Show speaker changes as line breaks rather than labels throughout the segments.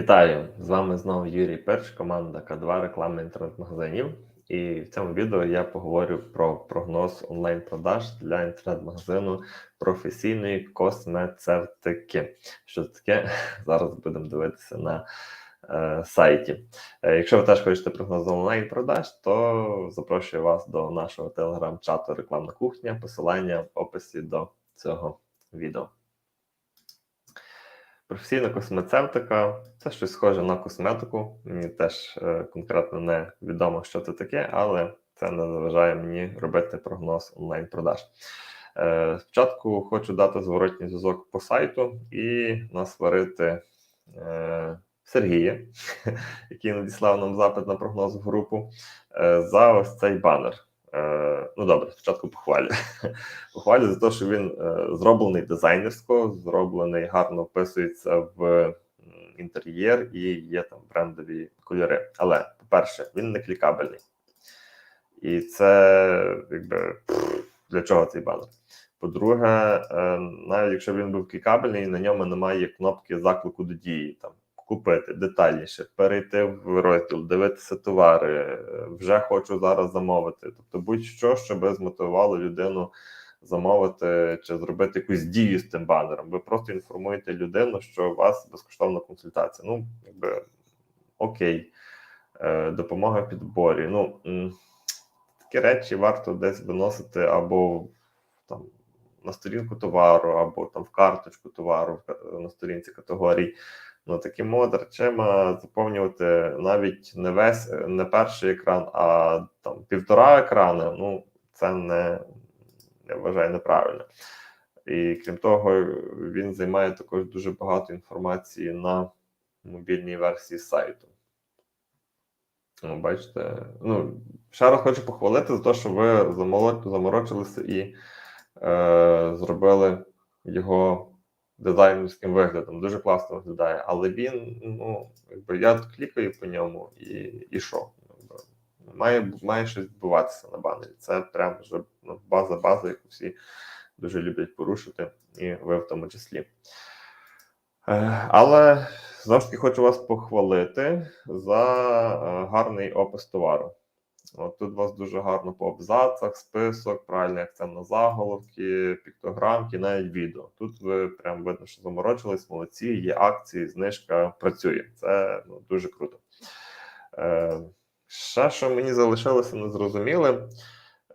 Вітаю! З вами знову Юрій Перш, команда К2 реклами інтернет-магазинів. І в цьому відео я поговорю про прогноз онлайн-продаж для інтернет-магазину професійної космецевтики. Що це таке? Зараз будемо дивитися на е, сайті. Е, якщо ви теж хочете прогноз онлайн-продаж, то запрошую вас до нашого телеграм-чату Рекламна кухня. Посилання в описі до цього відео. Професійна космецевтика це щось схоже на косметику. Мені теж е, конкретно не відомо, що це таке, але це не заважає мені робити прогноз онлайн-продаж. Е, спочатку хочу дати зворотній зв'язок по сайту і насварити е, Сергія, який надіслав нам запит на прогноз в групу, за ось цей банер. Ну добре, спочатку похвалю. Похвалю за те, що він е, зроблений дизайнерсько, зроблений, гарно вписується в інтер'єр і є там брендові кольори. Але, по-перше, він не клікабельний. І це якби для чого цей банер? По-друге, е, навіть якщо він був клікабельний, на ньому немає кнопки заклику до дії. Там купити детальніше, перейти в розділ, дивитися товари, е, вже хочу зараз замовити. Тобто, будь-що, щоб змотивувало людину замовити чи зробити якусь дію з тим банером. Ви просто інформуєте людину, що у вас безкоштовна консультація. Ну, якби окей, Е, допомога підборі. Ну такі речі варто десь виносити або там. На сторінку товару, або там в карточку товару на сторінці категорій. Ну, таким от речима заповнювати навіть не весь не перший екран, а там півтора екрана. Ну, це не я вважаю неправильно. І крім того, він займає також дуже багато інформації на мобільній версії сайту. Ну, бачите, ну, ще раз хочу похвалити за те, що ви заморочилися і е, зробили його дизайнерським виглядом. Дуже класно виглядає. Але він, ну, якби я клікаю по ньому і, і що? Має, має щось відбуватися на банері. Це прям вже ну, база база, яку всі дуже люблять порушити, і ви в тому числі. Е, Але знову ж таки хочу вас похвалити за е, гарний опис товару. От тут у вас дуже гарно по абзацах, список, правильний акцент на заголовки, піктограмки, навіть відео. Тут ви прям видно, що заморочились, молодці, є акції, знижка працює. Це ну, дуже круто. Е, ще що мені залишилося незрозумілим.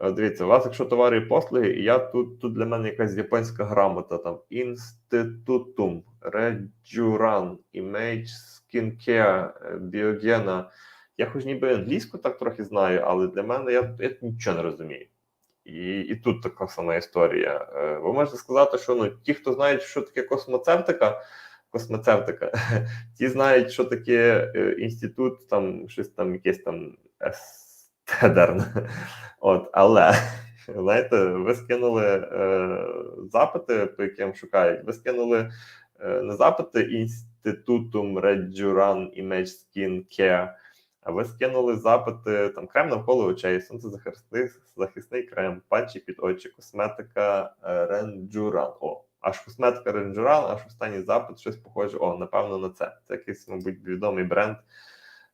Е, Дивіться, у вас, якщо товари і послуги, і я тут, тут для мене якась японська грамота, там інститутум, реджуран, skincare, е, біогена. Я хоч ніби англійську так трохи знаю, але для мене я, я нічого не розумію. І, і тут така сама історія. Е, Ви можете сказати, що ну, ті, хто знають, що таке космоцевтика, космоцевтика, ті знають, що таке е, інститут, там щось там, якесь там естедерн. От, але знаєте, ви скинули е, запити, по яким шукають. Ви скинули е, не запити інститутум Reduran Image Skin Care, ви скинули запити там крем навколо очей, сонцезахисний захисний крем, патчі під очі, косметика Ренджуран. О, аж косметика Ренджуран, аж останній запит, щось похоже. О, напевно, на це. Це якийсь, мабуть, відомий бренд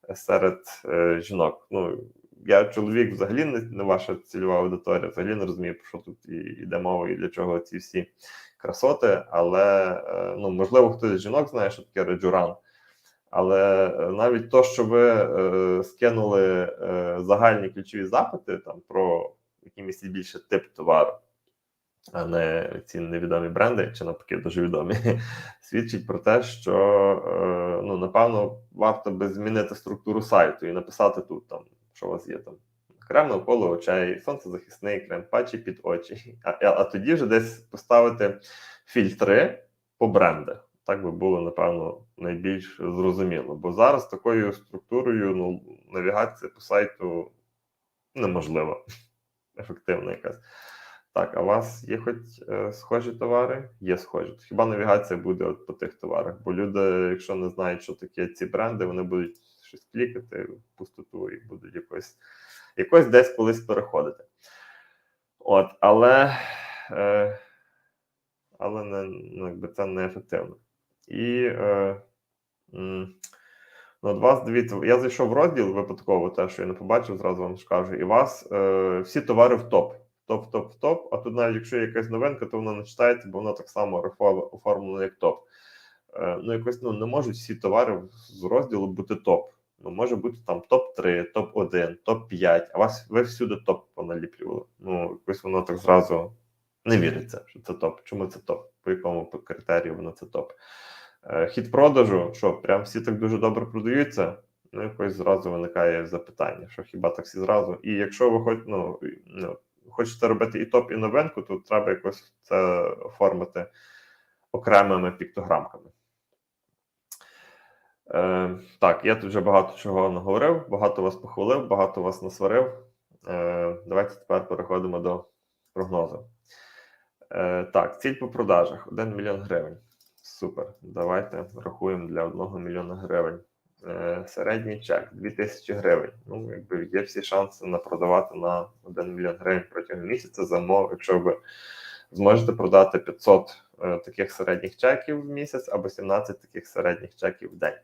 е, серед е, жінок. Ну, я чоловік взагалі не, не ваша цільова аудиторія, взагалі не розумію, про що тут і йде мова і для чого ці всі красоти. Але е, ну, можливо, хтось з жінок знає, що таке реджуран. Але е, навіть то, що ви е, скинули е, загальні ключові запити там про який містять більше тип товару, а не ці невідомі бренди, чи навпаки дуже відомі, свідчить про те, що е, ну напевно варто би змінити структуру сайту і написати тут там, що у вас є там. Крем навколо очей, сонцезахисний крем, патчі під очі. А, а, а тоді вже десь поставити фільтри по брендах. Так би було, напевно, найбільш зрозуміло. Бо зараз такою структурою ну, навігація по сайту неможлива, ефективна якась. Так, а у вас є хоч е, схожі товари? Є схожі. Хіба навігація буде от по тих товарах? Бо люди, якщо не знають, що таке ці бренди, вони будуть щось клікати в пустоту і будуть якось, якось десь колись переходити. От, але, е, але не, ну, якби це не ефективно. І е, м, Ну, вас дивіться, я зайшов в розділ випадково, те, що я не побачив, зразу вам скажу, і вас е, всі товари в топ. Топ, топ, топ. А тут навіть якщо є якась новинка, то вона не читається, бо вона так само оформлена як топ. Е, ну, якось ну, не можуть всі товари з розділу бути топ. Ну, може бути там топ-3, топ-1, топ-5, а вас ви всюди топ поналіплювали. Ну, якось воно так зразу не віриться, що це топ. Чому це топ? По якому критерію воно це топ? Е, Хід продажу, що прям всі так дуже добре продаються. Ну, якось зразу виникає запитання, що хіба так всі зразу. І якщо ви хоч, ну, ну, хочете робити і топ, і новинку, то треба якось це оформити окремими піктограмками. Е, так, я тут вже багато чого наговорив, багато вас похвалив, багато вас насварив. Е, давайте тепер переходимо до прогнозу. Е, так, ціль по продажах 1 мільйон гривень. Супер. Давайте рахуємо для 1 мільйона гривень. Е, середній чек 2000 гривень. Ну, якби є всі шанси на продавати на 1 мільйон гривень протягом місяця за умови, якщо ви зможете продати 500 е, таких середніх чеків в місяць або 17 таких середніх чеків в день.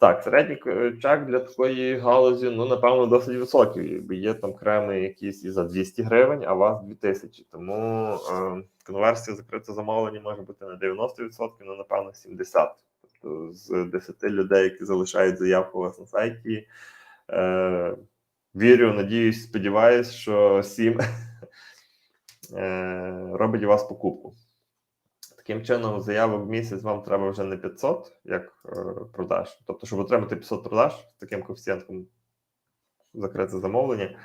Так, середній е, чек для такої галузі, ну, напевно, досить високий. Є там креми якісь і за 200 гривень, а вас 2000. Тому е, конверсія закрите замовлення може бути не 90%, ну, напевно, 70%. Тобто з 10 людей, які залишають заявку у вас на сайті, е, вірю, надіюсь, сподіваюсь, що 7 е, робить у вас покупку. Таким чином, заявок в місяць вам треба вже не 500 як е, продаж. Тобто, щоб отримати 500 продаж з таким коефіцієнтом закрите замовлення,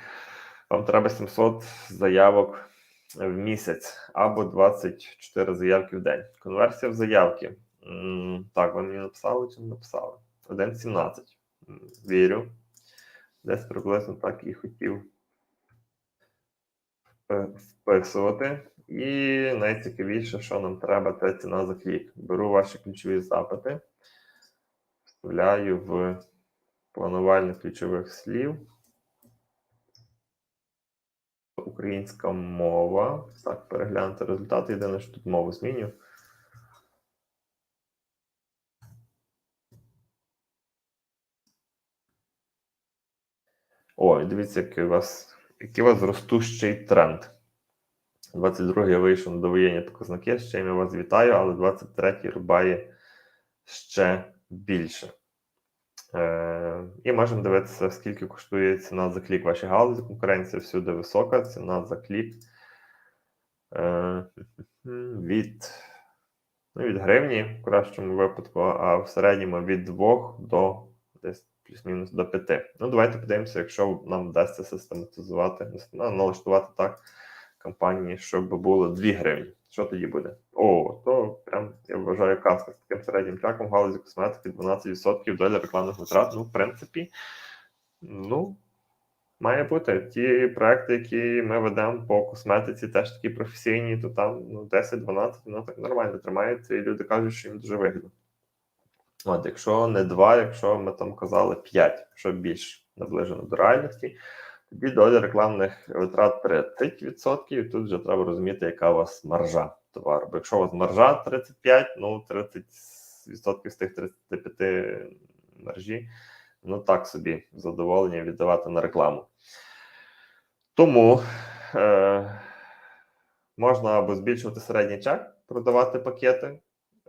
вам треба 700 заявок в місяць або 24 заявки в день. Конверсія в заявки. Так, ви мені написали чи не написали? 1,17. М, Вірю. Десь приблизно так і хотів е, вписувати. І найцікавіше, що нам треба, це ціна за клік. Беру ваші ключові запити, вставляю в планувальник ключових слів. Українська мова. Так, переглянути результати. Єдине, що тут мову зміню. Ой, дивіться, який у вас, який у вас ростущий тренд. 22-й я вийшов на довоєнні показники, з чим я вас вітаю, але 23-й рубає ще більше. Е, і можемо дивитися, скільки коштує ціна за клік вашій галузі. Конкуренція всюди висока, ціна за клік е, від, ну, від гривні в кращому випадку, а в середньому від 2 до десь плюс-мінус до 5. Ну, давайте подивимося, якщо нам вдасться систематизувати, ну, налаштувати так кампанії, щоб було 2 гривні. Що тоді буде? О, то прям я вважаю казка з таким середнім чеком в галузі косметики 12% доля рекламних витрат. Ну, в принципі, ну, має бути. Ті проекти, які ми ведемо по косметиці, теж такі професійні, то там ну, 10-12, ну так нормально тримається, і люди кажуть, що їм дуже вигідно. От, якщо не 2, якщо ми там казали 5, якщо більш наближено до реальності, тоді доля рекламних витрат 30%, тут вже треба розуміти, яка у вас маржа товару. Бо якщо у вас маржа 35, ну 30% з тих 35 маржі, ну так собі задоволення віддавати на рекламу. Тому е, можна або збільшувати середній чек, продавати пакети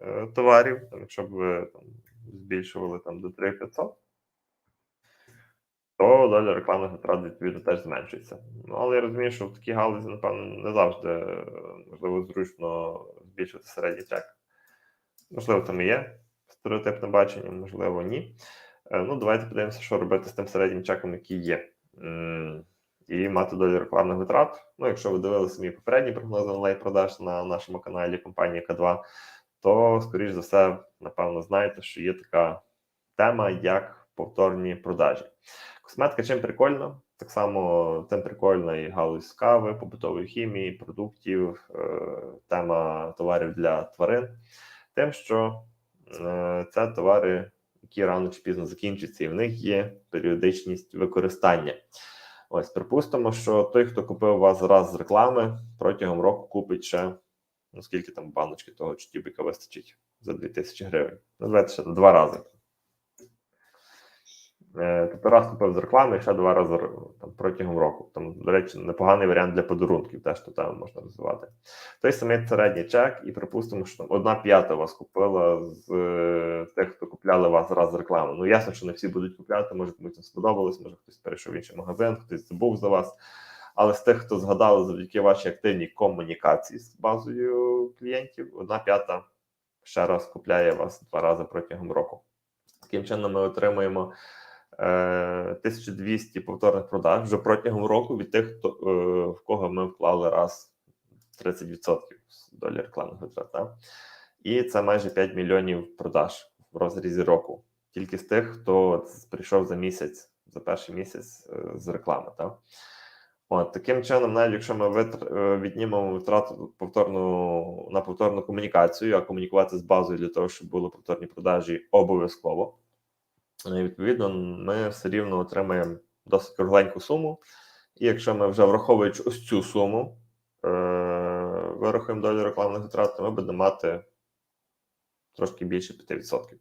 е, товарів, там, якщо б ви там, збільшували там, до 3500, то доля рекламних витрат відповідно теж зменшується. Ну, але я розумію, що в такій галузі, напевно, не завжди е, можливо зручно збільшувати середній чек. Можливо, там і є стереотипне бачення, можливо, ні. Е, Ну, давайте подивимося, що робити з тим середнім чеком, який є. І мати долю рекламних витрат. Ну, якщо ви дивилися мій попередній прогноз онлайн-продаж на нашому каналі компанії К2, то, скоріш за все, напевно, знаєте, що є така тема, як повторні продажі. Косметика чим прикольна? Так само тим прикольна і галузь кави, побутової хімії, продуктів, е, тема товарів для тварин. Тим, що е, це товари, які рано чи пізно закінчаться, і в них є періодичність використання. Ось, припустимо, що той, хто купив вас раз з реклами, протягом року купить ще, ну скільки там баночки того чи тюбика вистачить за 2000 гривень. Давайте ще два рази. Е, Тобто раз купив з реклами, ще два рази там, протягом року. Там, до речі, непоганий варіант для подарунків, теж ту тему можна розвивати. Той самий середній чек, і припустимо, що там одна п'ята вас купила з е, тих, хто купляли вас раз з реклами. Ну ясно, що не всі будуть купляти, може комусь сподобалось, може хтось перейшов в інший магазин, хтось забув за вас. Але з тих, хто згадали завдяки вашій активній комунікації з базою клієнтів, одна п'ята ще раз купляє вас два рази протягом року. Таким чином, ми отримуємо 1200 повторних продаж вже протягом року від тих, хто, е, в кого ми вклали раз 30% долі рекламних витрат. Так? І це майже 5 мільйонів продаж в розрізі року. Тільки з тих, хто прийшов за місяць, за перший місяць е, з реклами. Так? От, таким чином, навіть якщо ми витр... е, віднімемо витрату повторну на повторну комунікацію, а комунікувати з базою для того, щоб були повторні продажі обов'язково. Відповідно, ми все рівно отримаємо досить кругленьку суму. І якщо ми вже враховуючи ось цю суму, е- вирахуємо долю рекламних витрат, то ми будемо мати трошки більше 5%,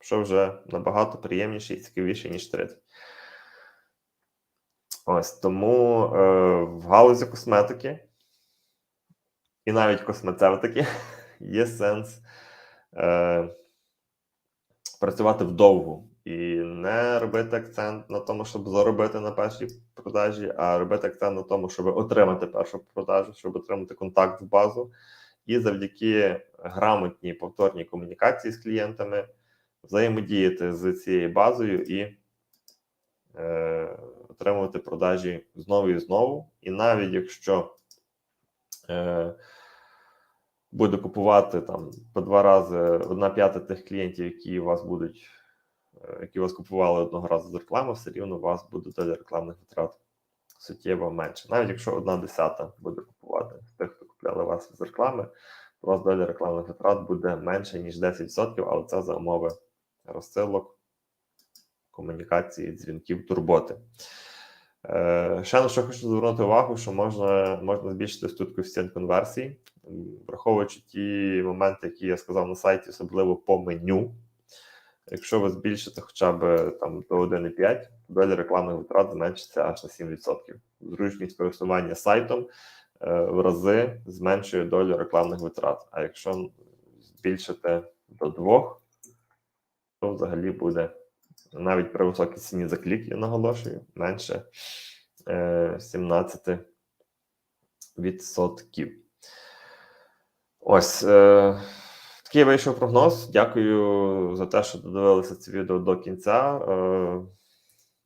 що вже набагато приємніше і цікавіше, ніж 30%. Ось тому е, в галузі косметики і навіть космецевтики є сенс е, працювати вдовгу і не робити акцент на тому, щоб заробити на першій продажі, а робити акцент на тому, щоб отримати першу продажу, щоб отримати контакт в базу, і завдяки грамотній повторній комунікації з клієнтами взаємодіяти з цією базою і е, отримувати продажі знову і знову. І навіть якщо е, буде купувати там по два рази одна п'ята тих клієнтів, які у вас будуть, які вас купували одного разу з реклами, все рівно у вас буде доля рекламних витрат суттєво менше. Навіть якщо одна десята буде купувати з тих, хто купляли вас з реклами, у вас доля рекламних витрат буде менше, ніж 10%, але це за умови розсилок, комунікації, дзвінків, турботи. Е, Ще на що хочу звернути увагу, що можна, можна збільшити тут коефіцієнт конверсії, враховуючи ті моменти, які я сказав на сайті, особливо по меню. Якщо ви збільшите хоча б там до 1,5, доля рекламних витрат зменшиться аж на 7%. Зручність користування сайтом е, в рази зменшує долю рекламних витрат. А якщо збільшити до 2, то взагалі буде навіть при високій ціні за клік, я наголошую, менше е, 17 відсотків. Ось е, такий вийшов прогноз. Дякую за те, що додивилися це відео до кінця. Е,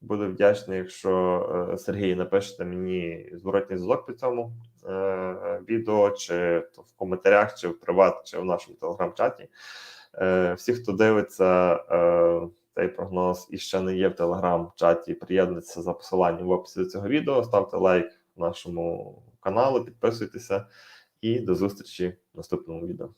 буду вдячний, якщо е, Сергій напишете мені зворотній зв'язок по цьому е, відео, чи то в коментарях, чи в приват, чи в нашому телеграм-чаті. Всі, хто дивиться цей прогноз і ще не є в телеграм-чаті, приєднуйтеся за посиланням в описі до цього відео, ставте лайк нашому каналу, підписуйтеся і до зустрічі в наступному відео.